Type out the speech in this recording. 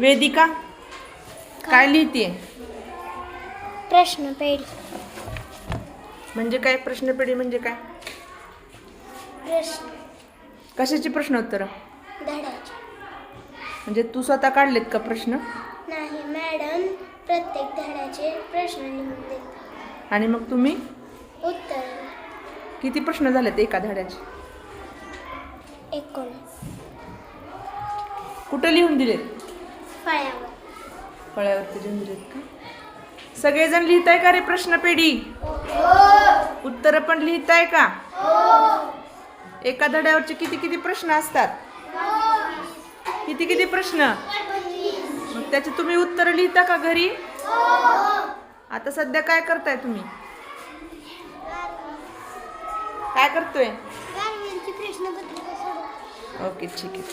वेदिका काय? लिहिते प्रश्न पेढी म्हणजे काय? प्रश्नपेढी म्हणजे काय? प्रश्न. कशाची प्रश्नोत्तरं? धड्याचे. म्हणजे तू स्वतः काढलेत का प्रश्न? नाही मॅडम प्रत्येक धड्याचे प्रश्न लिहून आणि मग तुम्ही? उत्तर. किती प्रश्न झालेत एका धड्याचे? एकोणीस. कुठं लिहून दिलेत? फळ्यावरती का? सगळेजण लिहिताय का रे प्रश्नपेढी उत्तर पण लिहिताय का? एका धड्यावरचे किती किती प्रश्न असतात? किती किती प्रश्न? मग त्याचे तुम्ही उत्तर लिहिता का घरी? आता सध्या काय करताय तुम्ही? काय करतोय? ओके ठीक आहे.